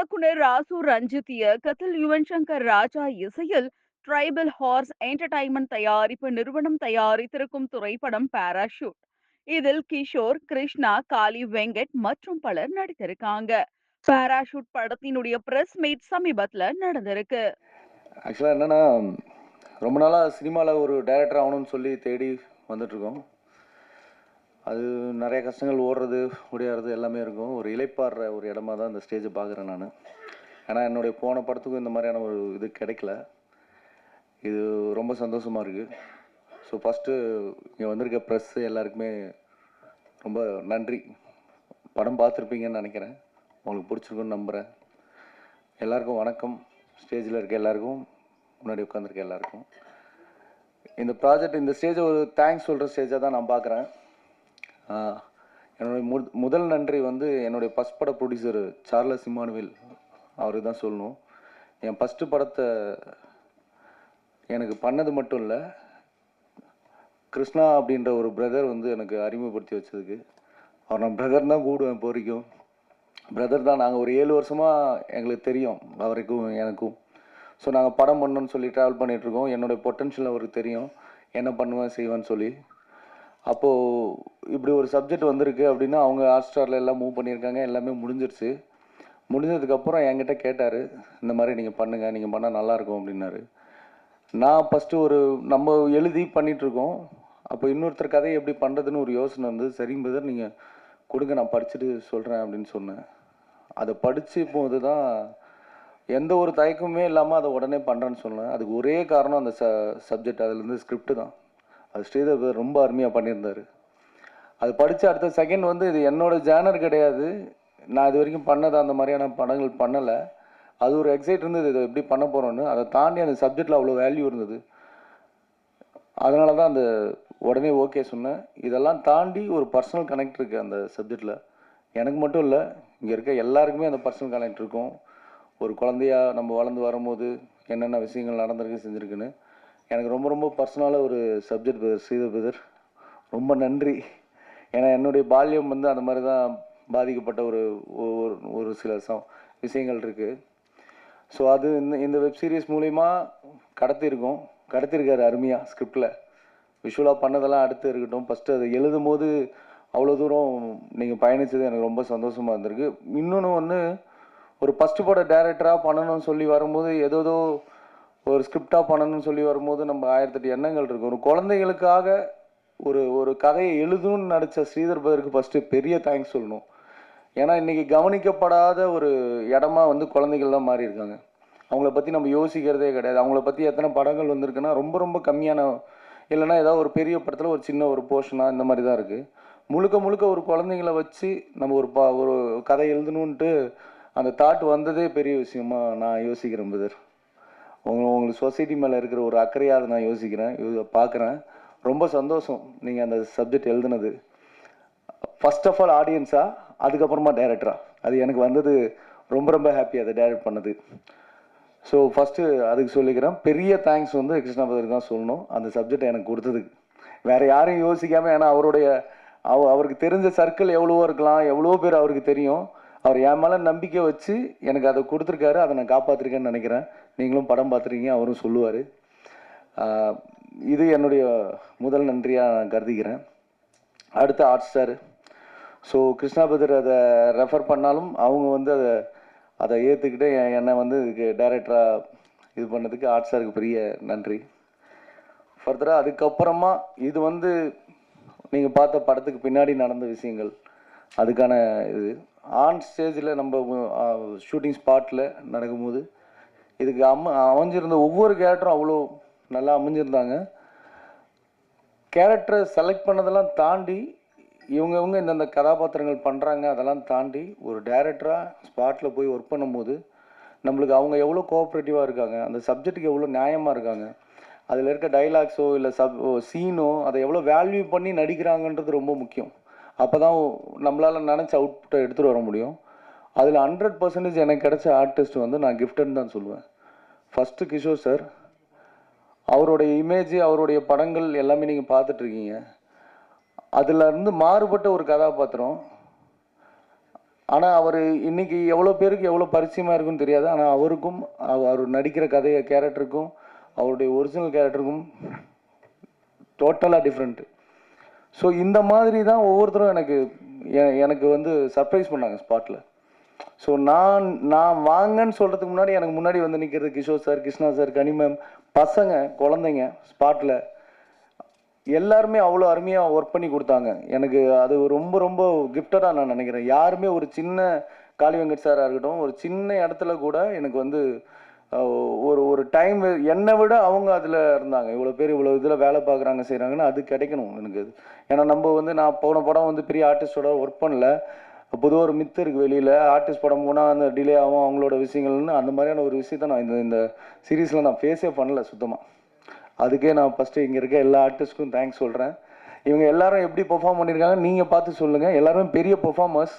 இயக்குனர் ராசு ரஞ்சித் இயக்கத்தில் யுவன் சங்கர் ராஜா இசையில் ட்ரைபல் ஹார்ஸ் என்டர்டைன்மெண்ட் தயாரிப்பு நிறுவனம் தயாரித்திருக்கும் திரைப்படம் பாராஷூட் இதில் கிஷோர் கிருஷ்ணா காளி வெங்கட் மற்றும் பலர் நடித்திருக்காங்க. பாராஷூட் படத்தினுடைய பிரஸ் மீட் சமீபத்துல நடந்திருக்கு. ஆக்சுவலாக என்னன்னா ரொம்ப நாளாக சினிமாவில் ஒரு டைரக்டர் ஆகணும்னு சொல்லி தேடி வந்துட்ருக்கோம் அது நிறைய கஷ்டங்கள் ஓடுறது ஓடியாடுறது எல்லாமே இருக்கும். ஒரு இலைப்பாடுற ஒரு இடமா தான் இந்த ஸ்டேஜை பார்க்குறேன் நான். ஏன்னா என்னுடைய போன படத்துக்கும் இந்த மாதிரியான ஒரு இது கிடைக்கல. இது ரொம்ப சந்தோஷமாக இருக்குது ஸோ ஃபஸ்ட்டு இங்கே வந்திருக்க ப்ரெஸ்ஸு எல்லாருக்குமே ரொம்ப நன்றி. படம் பார்த்துருப்பீங்கன்னு நினைக்கிறேன். உங்களுக்கு பிடிச்சிருக்குன்னு நம்புகிறேன் எல்லாருக்கும் வணக்கம். ஸ்டேஜில் இருக்க எல்லாருக்கும் முன்னாடி உட்காந்துருக்க எல்லாருக்கும். இந்த ப்ராஜெக்ட் இந்த ஸ்டேஜை ஒரு தேங்க்ஸ் சொல்கிற ஸ்டேஜாக தான் நான் பார்க்குறேன். என்னுடைய மு முதல் நன்றி வந்து என்னுடைய ஃபஸ்ட் பட ப்ரொடியூசர் சார்லஸ் இமானுவேல் அவருக்கு தான் சொல்லணும். என் ஃபஸ்ட்டு படத்தை எனக்கு பண்ணது மட்டும் இல்லை கிருஷ்ணா அப்படின்ற ஒரு பிரதர் வந்து எனக்கு அறிமுகப்படுத்தி வச்சதுக்கு. அவர் நான் பிரதர் தான் கூடுவேன் இப்போ வரைக்கும். பிரதர் தான் நாங்கள் ஒரு ஏழு வருஷமாக எங்களுக்கு தெரியும் அவருக்கும் எனக்கும். ஸோ நாங்கள் படம் பண்ணணும்னு சொல்லி ட்ராவல் பண்ணிகிட்ருக்கோம் என்னுடைய பொட்டன்ஷியல் அவருக்கு தெரியும். என்ன பண்ணுவேன் செய்வேன்னு சொல்லி. அப்போது இப்படி ஒரு சப்ஜெக்ட் வந்திருக்கு அப்படின்னா அவங்க ஹாட்ஸ்டாரில் எல்லாம் மூவ் பண்ணியிருக்காங்க எல்லாமே முடிஞ்சிருச்சு. முடிஞ்சதுக்கப்புறம் என்கிட்ட கேட்டார் இந்த மாதிரி நீங்கள் பண்ணுங்கள் நீங்கள் பண்ணால் நல்லாயிருக்கும் அப்படின்னாரு. நான் ஃபஸ்ட்டு ஒரு நம்ம எழுதி பண்ணிகிட்ருக்கோம் அப்போ இன்னொருத்தர் கதையை எப்படி பண்ணுறதுன்னு ஒரு யோசனை வந்து சரிங்க பிரதர் நீங்கள் கொடுங்க நான் படிச்சுட்டு சொல்கிறேன் அப்படின்னு சொன்னேன். அதை படித்து போது தான் எந்த ஒரு தயக்கமே இல்லாமல் அதை உடனே பண்ணுறேன்னு சொன்னேன். அதுக்கு ஒரே காரணம் அந்த ச சப்ஜெக்ட் அதுலேருந்து ஸ்கிரிப்ட் தான். அது ஸ்ரீதர் ரொம்ப அருமையாக பண்ணியிருந்தார். அது படித்த அடுத்த செகண்ட் வந்து இது என்னோடய ஜேனர் கிடையாது. நான் இது வரைக்கும் பண்ணது அந்த மாதிரியான படங்கள் பண்ணலை. அது ஒரு எக்ஸைட் இருந்தது இதை எப்படி பண்ண போகிறோன்னு அதை தாண்டி அந்த சப்ஜெக்டில் அவ்வளோ வேல்யூ இருந்தது. அதனால தான் அந்த உடனே ஓகே சொன்னேன். இதெல்லாம் தாண்டி ஒரு பர்சனல் கனெக்ட் இருக்குது அந்த சப்ஜெக்டில் எனக்கு மட்டும் இல்லை இங்கே இருக்க எல்லாருக்குமே அந்த பர்சனல் கனெக்ட் இருக்கும். ஒரு குழந்தையா நம்ம வளர்ந்து வரும்போது என்னென்ன விஷயங்கள் நடந்திருக்கு செஞ்சுருக்குன்னு. எனக்கு ரொம்ப ரொம்ப பர்சனலாக ஒரு சப்ஜெக்ட் பிரதர் சீத பிரதர் ரொம்ப நன்றி. ஏன்னா என்னுடைய பால்யம் வந்து அந்த மாதிரி தான் பாதிக்கப்பட்ட ஒரு ஒரு ஒரு சில சம் விஷயங்கள் இருக்குது ஸோ அது இந்த இந்த வெப் சீரிஸ் மூலிமா கடத்தியிருக்கோம். கடத்திருக்காரு அருமையாக ஸ்கிரிப்டில் விஷுவலாக பண்ணதெல்லாம் அடுத்து இருக்கட்டும். ஃபஸ்ட்டு அதை எழுதும் போது அவ்வளோ தூரம் நீங்கள் பயணித்தது எனக்கு ரொம்ப சந்தோஷமாக இருந்திருக்கு. இன்னொன்று ஒன்று ஒரு ஃபஸ்ட்டு பட டேரக்டராக பண்ணணும்னு சொல்லி வரும்போது ஏதோ ஒரு ஸ்கிரிப்டாக பண்ணணும்னு சொல்லி வரும்போது நம்ம ஆயிரத்தெட்டு எண்ணங்கள் இருக்கும். ஒரு குழந்தைகளுக்காக ஒரு ஒரு கதையை எழுதணும்னு நடித்த ஸ்ரீதர் பதருக்கு ஃபஸ்ட்டு பெரிய தேங்க்ஸ் சொல்லணும். ஏன்னா இன்றைக்கி கவனிக்கப்படாத ஒரு இடமா வந்து குழந்தைகள் தான் மாறி இருக்காங்க. அவங்கள பற்றி நம்ம யோசிக்கிறதே கிடையாது. அவங்கள பற்றி எத்தனை படங்கள் வந்திருக்குன்னா ரொம்ப ரொம்ப கம்மியான இல்லைன்னா ஏதாவது ஒரு பெரிய படத்தில் ஒரு சின்ன ஒரு போர்ஷனாக இந்த மாதிரி தான் இருக்குது முழுக்க முழுக்க ஒரு குழந்தைங்கள வச்சு நம்ம ஒரு பா ஒரு கதை எழுதணுன்ட்டு அந்த தாட் வந்ததே பெரிய விஷயமா நான் யோசிக்கிறேன் பிரதர் உங்களை உங்களுக்கு சொசைட்டி மேலே இருக்கிற ஒரு அக்கறையாக நான் யோசிக்கிறேன் யோ- பார்க்குறேன் ரொம்ப சந்தோஷம் நீங்கள் அந்த சப்ஜெக்ட் எழுதுனது. ஃபர்ஸ்ட் ஆஃப் ஆல் ஆடியன்ஸா அதுக்கப்புறமா டைரக்டரா அது எனக்கு வந்தது ரொம்ப ரொம்ப ஹாப்பி அதை டைரக்ட் பண்ணது. ஸோ ஃபஸ்ட்டு அதுக்கு சொல்லிக்கிறேன். பெரிய தேங்க்ஸ் வந்து கிருஷ்ணா தான் சொல்லணும். அந்த சப்ஜெக்ட் எனக்கு கொடுத்ததுக்கு வேற யாரையும் யோசிக்காமல் ஏன்னா அவருடைய அவ அவருக்கு தெரிஞ்ச சர்க்கிள் எவ்வளவோ இருக்கலாம் எவ்வளோ பேர் அவருக்கு தெரியும். அவர் என் மேலே நம்பிக்கை வச்சு எனக்கு அதை கொடுத்துருக்காரு. அதை நான் காப்பாற்றிருக்கேன்னு நினைக்கிறேன். நீங்களும் படம் பார்த்துருக்கீங்க அவரும் சொல்லுவார். இது என்னுடைய முதல் நன்றியாக நான் கருதிக்கிறேன். அடுத்து ஹாட் ஸ்டார் ஸோ கிருஷ்ணாபதர் அதை ரெஃபர் பண்ணாலும் அவங்க வந்து அதை அதை ஏற்றுக்கிட்டு என்னை வந்து இதுக்கு டைரக்டராக இது பண்ணதுக்கு ஹாட் ஸ்டாருக்கு பெரிய நன்றி. ஃபர்தராக அதுக்கப்புறமா இது வந்து நீங்கள் பார்த்த படத்துக்கு பின்னாடி நடந்த விஷயங்கள் அதுக்கான இது. ஆன் ஸ்டேஜில் நம்ம ஷூட்டிங் ஸ்பாட்டில் நடக்கும்போது இதுக்கு அம்ம அமைஞ்சிருந்த ஒவ்வொரு கேரக்டரும் அவ்வளோ நல்லா அமைஞ்சிருந்தாங்க. கேரக்டரை செலக்ட் பண்ணதெல்லாம் தாண்டி இவங்கவுங்க இந்தந்த கதாபாத்திரங்கள் பண்ணுறாங்க அதெல்லாம் தாண்டி ஒரு டேரக்டராக ஸ்பாட்டில் போய் ஒர்க் பண்ணும்போது நம்மளுக்கு அவங்க எவ்வளோ கோஆப்ரேட்டிவாக இருக்காங்க அந்த சப்ஜெக்ட்டுக்கு எவ்வளோ நியாயமாக இருக்காங்க அதில் இருக்க டைலாக்ஸோ இல்லை சப் சீனோ அதை எவ்வளோ வேல்யூ பண்ணி நடிக்கிறாங்கன்றது ரொம்ப முக்கியம். அப்போ தான் நம்மளால் நினச்ச அவுட்புட்டை எடுத்துகிட்டு வர முடியும். அதில் ஹண்ட்ரட் பர்சன்டேஜ் எனக்கு கிடைச்ச ஆர்டிஸ்ட் வந்து நான் கிஃப்டட்னு தான் சொல்லுவேன். ஃபஸ்ட்டு கிஷோர் சார் அவருடைய இமேஜ் அவருடைய படங்கள் எல்லாமே நீங்கள் பார்த்துட்ருக்கீங்க அதில் இருந்து மாறுபட்ட ஒரு கதாபாத்திரம். ஆனால் அவர் இன்றைக்கி எவ்வளோ பேருக்கு எவ்வளோ பரிச்சயமாக இருக்குன்னு தெரியாது. ஆனால் அவருக்கும் அவர் நடிக்கிற கதையை கேரக்டருக்கும் அவருடைய ஒரிஜினல் கேரக்டருக்கும் டோட்டலாக டிஃப்ரெண்ட்டு ஸோ இந்த மாதிரி தான் ஒவ்வொருத்தரும் எனக்கு எ- எனக்கு வந்து சர்ப்ரைஸ் பண்ணாங்க ஸ்பாட்டில் ஸோ நான் நான் வாங்கன்னு சொல்கிறதுக்கு முன்னாடி எனக்கு முன்னாடி வந்து நிற்கிறது Kishore sir Krishna sir Kani ma'am பசங்க குழந்தைங்க ஸ்பாட்டில் எல்லாருமே அவ்வளோ அருமையாக ஒர்க் பண்ணி கொடுத்தாங்க. எனக்கு அது ரொம்ப ரொம்ப கிஃப்டடாக நான் நினைக்கிறேன். யாருமே ஒரு சின்ன காளி வெங்கட் சாராக இருக்கட்டும் ஒரு சின்ன இடத்துல கூட எனக்கு வந்து ஒரு ஒரு டைம் என்னை விட அவங்க அதில் இருந்தாங்க. இவ்வளோ பேர் இவ்வளோ இதில் வேலை பார்க்குறாங்க செய்கிறாங்கன்னு அது கிடைக்கணும் எனக்கு அது. ஏன்னா நம்ம வந்து நான் போன படம் வந்து பெரிய ஆர்டிஸ்டோட ஒர்க் பண்ணல. பொதுவாக ஒரு மித்து இருக்குது வெளியில். ஆர்டிஸ்ட் படம் போனால் அந்த டிலே ஆகும் அவங்களோட விஷயங்கள்னு அந்த மாதிரியான ஒரு விஷயத்த நான் இந்த இந்த சீரீஸில் நான் ஃபேஸே பண்ணல சுத்தமாக அதுக்கே நான் ஃபஸ்ட்டு இங்கே இருக்க எல்லா ஆர்டிஸ்ட்க்கும் தேங்க்ஸ் சொல்கிறேன் இவங்க எல்லாரும் எப்படி பெர்ஃபார்ம் பண்ணியிருக்காங்க நீங்கள் பார்த்து சொல்லுங்கள் எல்லாருமே பெரிய பெர்ஃபார்மர்ஸ்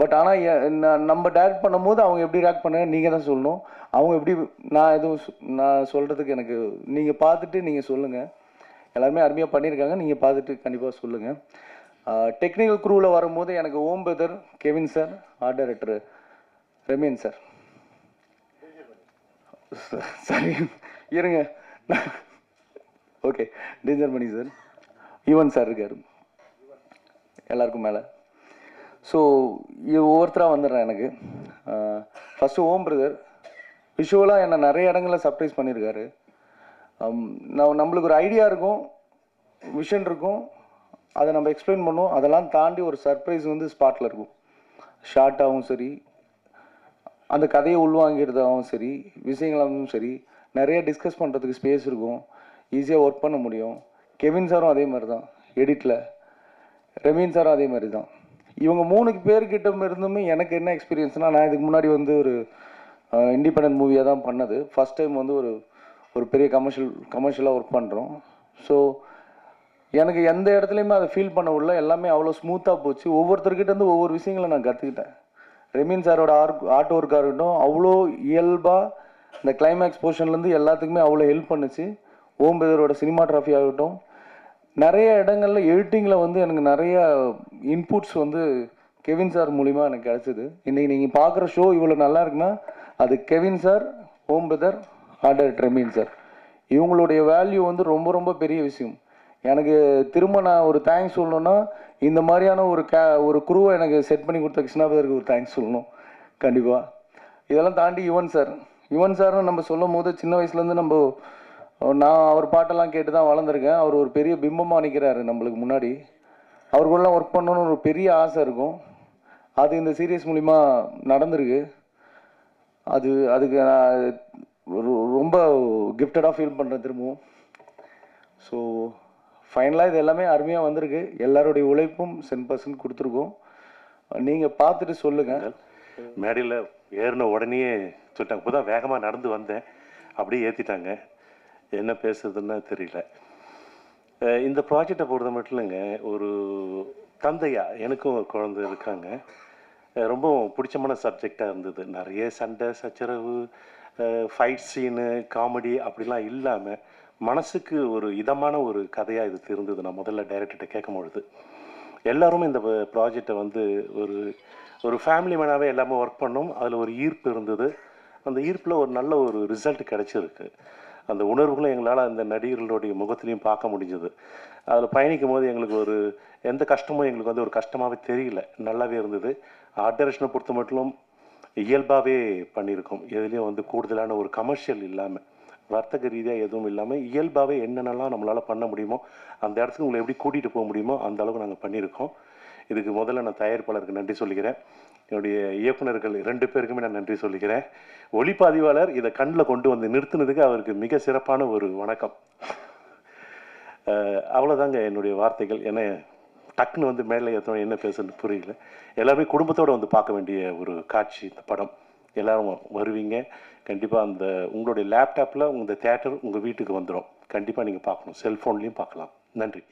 பட் ஆனால் நம்ம டேரக்ட் பண்ணும்போது அவங்க எப்படி ரியாக்ட் பண்ண நீங்கள் தான் சொல்லணும். அவங்க எப்படி நான் எதுவும் நான் சொல்கிறதுக்கு எனக்கு நீங்கள் பார்த்துட்டு நீங்கள் சொல்லுங்கள் எல்லாருமே அருமையாக பண்ணியிருக்காங்க. நீங்கள் பார்த்துட்டு கண்டிப்பாக சொல்லுங்கள் டெக்னிக்கல் குரூவில் வரும்போது எனக்கு Om brother Kevin sir art director Remeen sir சரி இருங்க. Okay danger Mani sir Yuvan sir இருக்கார். எல்லாருக்கும் மேலே. ஸோ இது ஒவ்வொருத்தராக வந்துடுறேன் எனக்கு. ஃபஸ்ட்டு ஓம் பிரதர் விஷுவலாக என்னை நிறைய இடங்களில் சர்ப்ரைஸ் பண்ணியிருக்காரு. நான் நம்மளுக்கு ஒரு ஐடியா இருக்கும் விஷன் இருக்கும் அதை நம்ம எக்ஸ்பிளைன் பண்ணுவோம். அதெல்லாம் தாண்டி ஒரு சர்ப்ரைஸ் வந்து ஸ்பாட்டில் இருக்கும். ஷார்ட்டாகவும் சரி அந்த கதையை உள்வாங்கிறதாகவும் சரி விஷயங்களாகவும் சரி நிறைய டிஸ்கஸ் பண்ணுறதுக்கு ஸ்பேஸ் இருக்கும். ஈஸியாக ஒர்க் பண்ண முடியும். கெவின் சாரும் அதே மாதிரி தான் எடிட்டில் ரெமீன் சாரும் அதே மாதிரி தான் இவங்க மூணு பேர்கிட்ட இருந்துமே எனக்கு என்ன எக்ஸ்பீரியன்ஸ்னால் நான் இதுக்கு முன்னாடி வந்து ஒரு இண்டிபெண்ட் மூவியாக தான் பண்ணது. ஃபஸ்ட் டைம் வந்து ஒரு ஒரு பெரிய கமர்ஷியல் கமர்ஷியலாக ஒர்க் பண்ணுறோம் ஸோ எனக்கு எந்த இடத்துலையுமே அதை ஃபீல் பண்ண உள்ள எல்லாமே அவ்வளோ ஸ்மூத்தாக போச்சு. ஒவ்வொருத்தர்கிட்ட இருந்து ஒவ்வொரு விஷயங்களை நான் கற்றுக்கிட்டேன் ரெமீன் சாரோட ஆர்ட் ஆர்ட் ஒர்க்காக இருக்கட்டும் அவ்வளோ இயல்பாக இந்த கிளைமேக்ஸ் போர்ஷன்லேருந்து எல்லாத்துக்குமே அவ்வளோ ஹெல்ப் பண்ணுச்சு. ஓம் பெதரோட சினிமாட்ராஃபி ஆகட்டும் நிறைய இடங்களில் எடிட்டிங்கில் வந்து எனக்கு நிறைய இன்புட்ஸ் வந்து கெவின் சார் மூலிமா எனக்கு கிடச்சிது. இன்றைக்கி நீங்கள் பார்க்குற ஷோ இவ்வளோ நல்லா இருக்குன்னா அது Kevin sir Om brother order Remeen sir இவங்களுடைய வேல்யூ வந்து ரொம்ப ரொம்ப பெரிய விஷயம். எனக்கு திரும்ப நான் ஒரு தேங்க்ஸ் சொல்லணும்னா இந்த மாதிரியான ஒரு கே ஒரு குருவை எனக்கு செட் பண்ணி கொடுத்த கிருஷ்ணாபதருக்கு ஒரு தேங்க்ஸ் சொல்லணும். கண்டிப்பாக இதெல்லாம் தாண்டி யுவன் சார் யுவன் சார்னு நம்ம சொல்லும் போது சின்ன வயசுலேருந்து நம்ம நான் அவர் பாட்டெல்லாம் கேட்டு தான் வளர்ந்துருக்கேன். அவர் ஒரு பெரிய பிம்பமாக நிற்கிறாரு நம்மளுக்கு முன்னாடி. அவருக்குள்ளலாம் ஒர்க் பண்ணணும்னு ஒரு பெரிய ஆசை இருக்கும். அது இந்த சீரியஸ் மூலிமா நடந்திருக்கு. அது அதுக்கு நான் ரொம்ப கிஃப்டடாக ஃபீல் பண்ணுறேன் திரும்பவும். ஸோ ஃபைனலாக இது எல்லாமே அருமையாக வந்திருக்கு. எல்லாருடைய உழைப்பும் சென் பர்சன்ட் கொடுத்துருக்கோம். நீங்கள் பார்த்துட்டு சொல்லுங்கள் மேடையில் ஏறின உடனே சொல்லிட்டாங்க இப்போ தான் வேகமாக நடந்து வந்தேன். அப்படியே ஏற்றிட்டாங்க என்ன பேசுறதுன்னு தெரியல. இந்த ப்ராஜெக்டை பொறுத்த மட்டும் இல்லைங்க ஒரு தந்தையா எனக்கும் ஒரு குழந்தை இருக்காங்க. ரொம்ப பிடிச்சமான சப்ஜெக்டாக இருந்தது. நிறைய சண்டை சச்சரவு ஃபைட் சீனு காமெடி அப்படிலாம் இல்லாமல் மனசுக்கு ஒரு இதமான ஒரு கதையாக இது இருந்தது நான் முதல்ல டைரக்டர்கிட்ட கேட்கும் பொழுது எல்லாருமே இந்த ப்ராஜெக்டை வந்து ஒரு ஒரு ஃபேமிலி மேனாகவே எல்லாமே ஒர்க் பண்ணோம். அதில் ஒரு ஈர்ப்பு இருந்தது. அந்த ஈர்ப்பில் ஒரு நல்ல ஒரு ரிசல்ட் கிடச்சிருக்கு. அந்த உணர்வுகளும் எங்களால் அந்த நடிகர்களுடைய முகத்திலையும் பார்க்க முடிஞ்சது. அதில் பயணிக்கும் போது எங்களுக்கு ஒரு எந்த கஷ்டமும் எங்களுக்கு வந்து ஒரு கஷ்டமாகவே தெரியல. நல்லாவே இருந்தது. ஆர்ட் டைரக்ஷனை பொறுத்த மட்டும் இயல்பாகவே பண்ணியிருக்கோம். எதுலேயும் வந்து கூடுதலான ஒரு கமர்ஷியல் இல்லாமல் வர்த்தக ரீதியாக எதுவும் இல்லாமல் இயல்பாகவே என்னென்னலாம் நம்மளால் பண்ண முடியுமோ அந்த இடத்துக்கு உங்களை எப்படி கூட்டிகிட்டு போக முடியுமோ அந்த அளவுக்கு நாங்கள் பண்ணியிருக்கோம். இதுக்கு முதல்ல நான் தயாரிப்பாளருக்கு நன்றி சொல்லிக்கிறேன். என்னுடைய இயக்குனர்கள் ரெண்டு பேருக்குமே நான் நன்றி சொல்லிக்கிறேன். ஒளிப்பதிவாளர் இதை கண்ணில் கொண்டு வந்து நிறுத்தினதுக்கு அவருக்கு மிக சிறப்பான ஒரு வணக்கம். அவ்வளோதாங்க என்னுடைய வார்த்தைகள். என்ன டக்குன்னு வந்து மேலே ஏற்றோம் என்ன பேசுன்னு புரியல. எல்லாருமே குடும்பத்தோடு வந்து பார்க்க வேண்டிய ஒரு காட்சி இந்த படம். எல்லோரும் வருவீங்க. கண்டிப்பாக அந்த உங்களுடைய லேப்டாப்பில் உங்கள் தேட்டர் உங்கள் வீட்டுக்கு வந்துடும் கண்டிப்பாக நீங்கள் பார்க்கணும். செல்ஃபோன்லேயும் பார்க்கலாம். நன்றி.